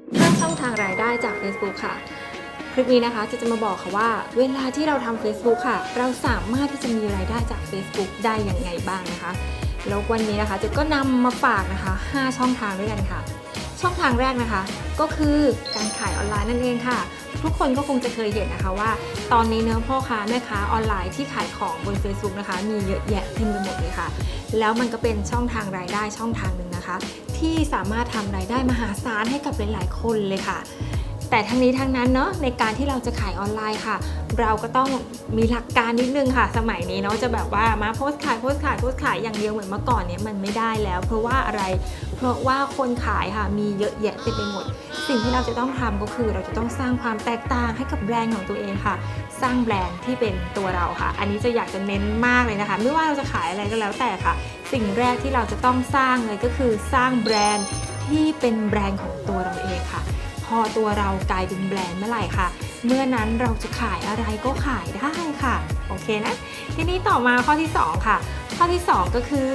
5ช่องทางรายได้จาก Facebook ค่ะ คลิปนี้นะคะจะจะมาบอกค่ะว่า เวลาที่เราทำ Facebook ค่ะ เราสามารถที่จะมีรายได้จาก Facebook ได้อย่างไงบ้างนะคะ แล้ววันนี้นะคะจะก็นำมาฝากนะคะ 5 ช่องทางด้วยกันค่ะ ช่องทางแรกนะคะ ก็คือการขายออนไลน์นั่นเองค่ะ ทุกคนก็คงจะเคยเห็นนะคะว่า ตอนนี้เนื้อพ่อค้าแม่ค้าออนไลน์ที่ขายของบน Facebook นะคะ มีเยอะแยะเต็มไปหมดเลยค่ะ แล้วมันก็เป็นช่องทางรายได้ช่องทางหนึ่งนะคะ ที่สามารถทำรายได้มหาศาลให้กับหลาย ๆ คนเลยค่ะ แต่ทั้งนี้ทั้งนั้นเนาะในการที่เราจะขายออนไลน์ค่ะ เราก็ต้องมีหลักการนิดนึงค่ะ สมัยนี้เนาะจะแบบว่ามาโพสต์ขายโพสต์ขายโพสต์ขายอย่างเดียวเหมือนเมื่อก่อนเนี่ยมันไม่ได้แล้ว เพราะว่าอะไรเพราะว่าคนขายค่ะมีเยอะแยะเต็มไปหมด สิ่งที่เราจะต้องทำก็คือ เราจะต้องสร้างความแตกต่างให้กับแบรนด์ของตัวเองค่ะ สร้างแบรนด์ที่เป็นตัวเราค่ะ อันนี้จะอยากจะเน้นมากเลยนะคะ ไม่ว่าเราจะขายอะไรก็แล้วแต่ค่ะ สิ่งแรกที่เราจะต้องสร้างเลยก็คือสร้างแบรนด์ที่เป็นแบรนด์ของตัวเราเองค่ะ อตัวเรากลายเป็นแบรนด์เมื่อไหร่ค่ะ เมื่อนั้นเราจะขายอะไรก็ขายได้ค่ะ โอเคนะ ทีนี้ต่อมาข้อที่ 2 ค่ะ ข้อที่ 2 ก็คือ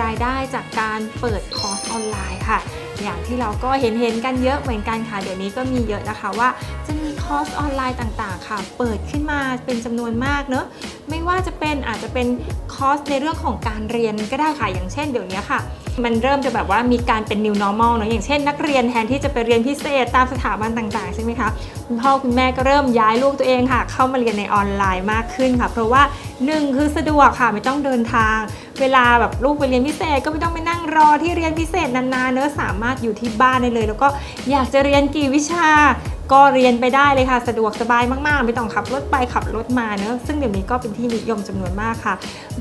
รายได้จากการเปิดคอร์สออนไลน์ค่ะ อย่างที่เราก็เห็นเห็นกันเยอะเหมือนกันค่ะ เดี๋ยวนี้ก็มีเยอะนะคะว่าจะมีคอร์สออนไลน์ต่างๆ ค่ะ เปิดขึ้นมาเป็นจำนวนมากเนอะไม่ว่าจะเป็นอาจจะเป็น อร์สในเรื่องของการเรียนก็ได้ค่ะ อย่างเช่นเดี๋ยวนี้ค่ะ มันเริ่มจะแบบว่ามีการเป็น new normal เนอะอย่างเช่นนักเรียนแทนที่จะไปเรียนพิเศษตามสถาบันต่างๆ ใช่ไหมคะ คุณพ่อคุณแม่ก็เริ่มย้ายลูกตัวเองค่ะ เข้ามาเรียนในออนไลน์มากขึ้นค่ะ เพราะว่าหนึ่งคือสะดวกค่ะไม่ต้องเดินทาง เวลาแบบลูกไปเรียนพิเศษก็ไม่ต้องไปนั่งรอที่เรียนพิเศษนานๆเนอะสามารถอยู่ที่บ้านได้เลย แล้วก็อยากจะเรียนกี่วิชา ก็เรียนไปได้เลยค่ะ สะดวกสบายมากๆ ไม่ต้องขับรถไปขับรถมาเนอะซึ่งเดี๋ยวนี้ก็เป็นที่นิยมจำนวนมากค่ะ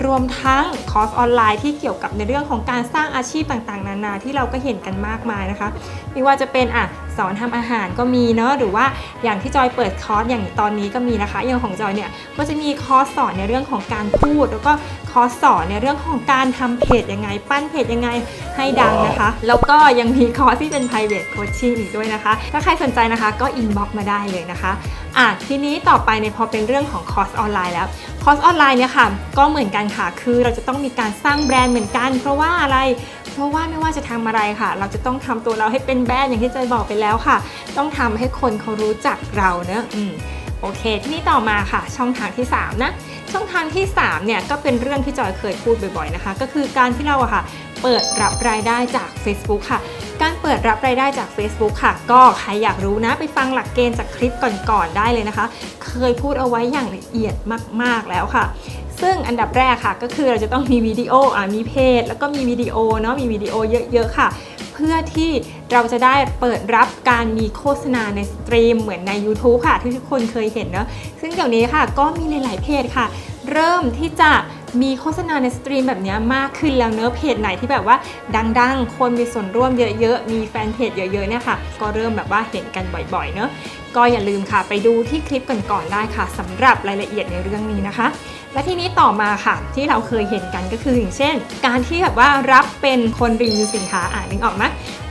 รวมทั้งคอร์สออนไลน์ที่เกี่ยวกับในเรื่องของการสร้างอาชีพต่างๆ นานาที่เราก็เห็นกันมากมายนะคะ ไม่ว่าจะเป็นอะ สอนทำอาหารก็มีเนอะหรือว่าอย่างที่จอยเปิดคอร์สอย่างตอนนี้ก็มีนะคะอย่างของจอยเนี่ยก็จะมีคอร์สสอนในเรื่องของการพูด แล้วก็คอร์สสอนในเรื่องของการทำเพจยังไง ปั้นเพจยังไงให้ดังนะคะ แล้วก็ยังมีคอร์สที่เป็น private coaching อีกด้วยนะคะ ถ้าใครสนใจนะคะก็ inbox มาได้เลยนะคะอะทีนี้ต่อไปในยพอเป็นเรื่องของคอร์สออนไลน์แล้วคอร์สออนไลน์เนี่ยค่ะก็เหมือนกันค่ะคือเราจะต้องมีการสร้างแบรนด์เหมือนกัน เพราะว่าอะไร เพราะว่าไม่ว่าจะทำอะไรค่ะ เราจะต้องทำตัวเราให้เป็นแบรนด์อย่างที่จอยบอกไปแล้วค่ะ ต้องทำให้คนเขารู้จักเราเนอะอืมโอเค ที่นี้ต่อมาค่ะ ช่องทางที่ 3 นะ ช่องทางที่ 3 เนี่ย ก็เป็นเรื่องที่จอยเคยพูดบ่อยๆนะคะ ก็คือการที่เราอะค่ะ เปิดรับรายได้จาก Facebook ค่ะ การเปิดรับรายได้จาก Facebook ค่ะ ก็ใครอยากรู้นะ ไปฟังหลักเกณฑ์จากคลิปก่อนๆได้เลยนะคะ เคยพูดเอาไว้อย่างละเอียดมากๆแล้วค่ะ ซึ่งอันดับแรกค่ะก็คือเราจะต้องมีวิดีโออ่ามีเพจ แล้วก็มีวิดีโอเนาะมีวิดีโอเยอะ ๆ ค่ะ เพื่อที่เราจะได้เปิดรับการมีโฆษณาในสตรีมเหมือนใน YouTube ค่ะ ที่ทุกคนเคยเห็นเนาะซึ่งเดี๋ยวนี้ค่ะก็มีหลายๆเพจค่ะ เริ่มที่จะ มีโฆษณาในสตรีมแบบนี้มากขึ้นแล้วเนื้อเพจไหนที่แบบว่าดังๆ คนมีส่วนร่วมเยอะๆ มีแฟนเพจเยอะๆเนี่ยค่ะ ก็เริ่มแบบว่าเห็นกันบ่อยๆ เนอะก็อย่าลืมค่ะไปดูที่คลิปก่อนๆได้ค่ะสำหรับรายละเอียดในเรื่องนี้นะคะ และทีนี้ต่อมาค่ะที่เราเคยเห็นกันก็คืออย่างเช่น การที่แบบว่ารับเป็นคนรีวิวสินค้าอ่านนึกออกไหม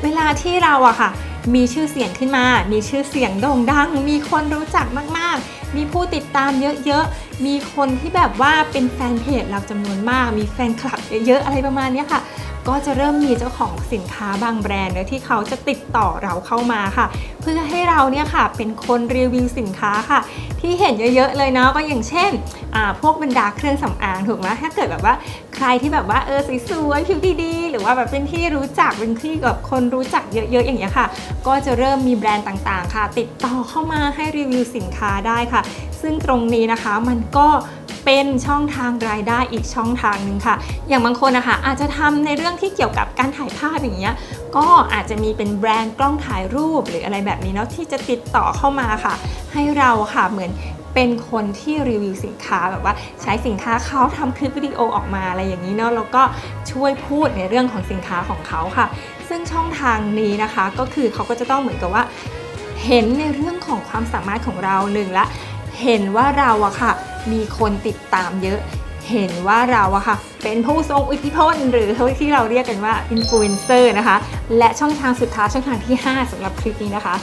เวลาที่เราอะค่ะมีชื่อเสียงขึ้นมา มีชื่อเสียงโด่งดัง มีคนรู้จักมากๆ มีผู้ติดตามเยอะๆ มีคนที่แบบว่าเป็นแฟนเพจเราจำนวนมาก มีแฟนคลับเยอะๆ อะไรประมาณนี้ค่ะ ก็จะเริ่มมีเจ้าของสินค้าบางแบรนด์เนอะที่เขาจะติดต่อเราเข้ามาค่ะ เพื่อให้เราเนี่ยค่ะเป็นคนรีวิวสินค้าค่ะ ที่เห็นเยอะๆเลยเนาะก็อย่างเช่นพวกบรรดาเครื่องสำอางถูกไหมถ้าเกิดแบบว่าใครที่แบบว่าเออสวยๆผิวดีๆหรือว่าแบบเป็นที่รู้จักเป็นที่แบบคนรู้จักเยอะๆอย่างเงี้ยค่ะ ก็จะเริ่มมีแบรนด์ต่างๆ ค่ะ ติดต่อเข้ามาให้รีวิวสินค้าได้ค่ะ ซึ่งตรงนี้นะคะมันก็ เป็นช่องทางรายได้อีกช่องทางหนึ่งค่ะ อย่างบางคนนะคะอาจจะทำในเรื่องที่เกี่ยวกับการถ่ายภาพอย่างเงี้ยก็อาจจะมีเป็นแบรนด์กล้องถ่ายรูปหรืออะไรแบบนี้เนาะที่จะติดต่อเข้ามาค่ะ ให้เราค่ะเหมือนเป็นคนที่รีวิวสินค้าแบบว่าใช้สินค้าเขาทำคลิปวิดีโอออกมาอะไรอย่างนี้เนาะแล้วก็ช่วยพูดในเรื่องของสินค้าของเขาค่ะ ซึ่งช่องทางนี้นะคะก็คือเขาก็จะต้องเหมือนกับว่าเห็นในเรื่องของความสามารถของเราหนึ่งละ เห็นว่าเราอะค่ะ มีคนติดตามเยอะ เห็นว่าเราอะค่ะ เป็นผู้ทรงอิทธิพลหรือที่เราเรียกกันว่าอินฟลูเอนเซอร์นะคะ และช่องทางสุดท้ายช่องทางที่ 5สำหรับคลิปนี้นะคะ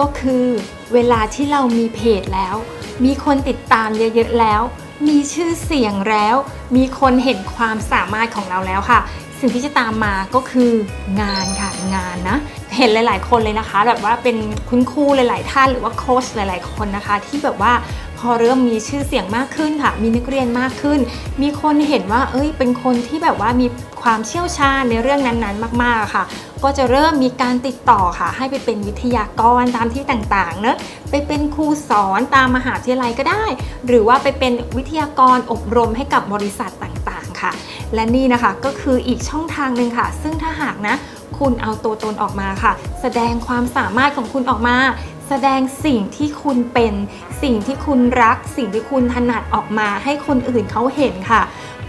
ก็คือเวลาที่เรามีเพจแล้ว มีคนติดตามเยอะๆแล้ว มีชื่อเสียงแล้ว มีคนเห็นความสามารถของเราแล้วค่ะ สิ่งที่จะตามมาก็คืองานค่ะงานนะ เห็นหลาย ๆ คนเลยนะคะ แบบว่าเป็นคุณครูหลาย ๆ ท่านหรือว่าโค้ชหลาย ๆ คนนะคะ ที่แบบว่าพอเริ่มมีชื่อเสียงมากขึ้นค่ะ มีนักเรียนมากขึ้น มีคนเห็นว่าเอ้ยเป็นคนที่แบบว่ามีความเชี่ยวชาญในเรื่องนั้น ๆ มาก ๆ ค่ะ ก็จะเริ่มมีการติดต่อค่ะ ให้ไปเป็นวิทยากรตามที่ต่างๆเนอะไปเป็นครูสอนตามมหาวิทยาลัยก็ได้ หรือว่าไปเป็นวิทยากรอบรมให้กับบริษัทต่างๆ ค่ะ และนี่นะคะก็คืออีกช่องทางหนึ่งค่ะ ซึ่งถ้าหากนะ คุณเอาตัวตนออกมาค่ะ แสดงความสามารถของคุณออกมา แสดงสิ่งที่คุณเป็น สิ่งที่คุณรัก สิ่งที่คุณถนัดออกมา ให้คนอื่นเขาเห็นค่ะ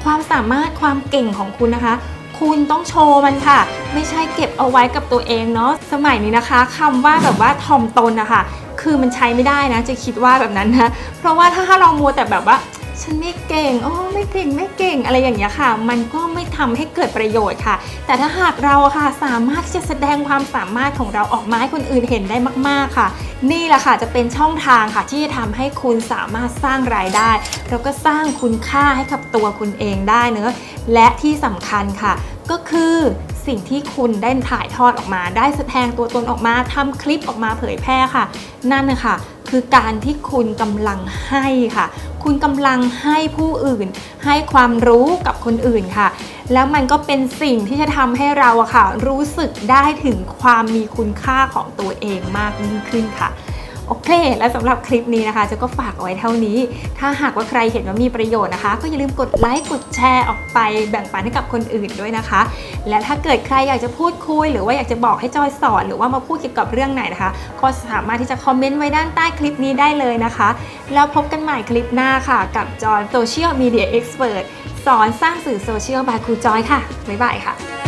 ความสามารถความเก่งของคุณนะคะคุณต้องโชว์มันค่ะ ไม่ใช่เก็บเอาไว้กับตัวเองเนาะสมัยนี้นะคะคำว่าแบบว่าถ่อมตนนะคะคือมันใช้ไม่ได้นะ จะคิดว่าแบบนั้นนะเพราะว่าถ้าเรามัวแต่แบบว่า ฉันไม่เก่งโอ้ไม่เก่งไม่เก่งอะไรอย่างเงี้ยค่ะ มันก็ไม่ทำให้เกิดประโยชน์ค่ะ แต่ถ้าหากเราค่ะสามารถที่จะแสดงความสามารถของเราออกมาให้คนอื่นเห็นได้มาก ๆค่ะ นี่แหละค่ะจะเป็นช่องทางค่ะ ที่จะทำให้คุณสามารถสร้างรายได้ แล้วก็สร้างคุณค่าให้กับตัวคุณเองได้เนอะและที่สำคัญค่ะ ก็คือสิ่งที่คุณได้ถ่ายทอดออกมา ได้แสดงตัวตนออกมาทำคลิปออกมาเผยแพร่ค่ะ นั่นนะคะ คือการที่คุณกำลังให้ค่ะ คุณกำลังให้ผู้อื่น ให้ความรู้กับคนอื่นค่ะ แล้วมันก็เป็นสิ่งที่จะทำให้เราอะค่ะ รู้สึกได้ถึงความมีคุณค่าของตัวเองมากยิ่งขึ้นค่ะ โอเค และสำหรับคลิปนี้นะคะจะก็ฝากเอาไว้เท่านี้ ถ้าหากว่าใครเห็นว่ามีประโยชน์นะคะ ก็อย่าลืมกดไลค์กดแชร์ออกไปแบ่งปันให้กับคนอื่นด้วยนะคะ และถ้าเกิดใครอยากจะพูดคุย หรือว่าอยากจะบอกให้จอยสอนหรือว่ามาพูดเกี่ยวกับเรื่องไหนนะคะ ก็สามารถที่จะคอมเมนต์ไว้ด้านใต้คลิปนี้ได้เลยนะคะ แล้วพบกันใหม่คลิปหน้าค่ะ กับจอย Social Media Expert สอนสร้างสื่อโซเชียลบายครูจอยค่ะบ๊ายบายค่ะ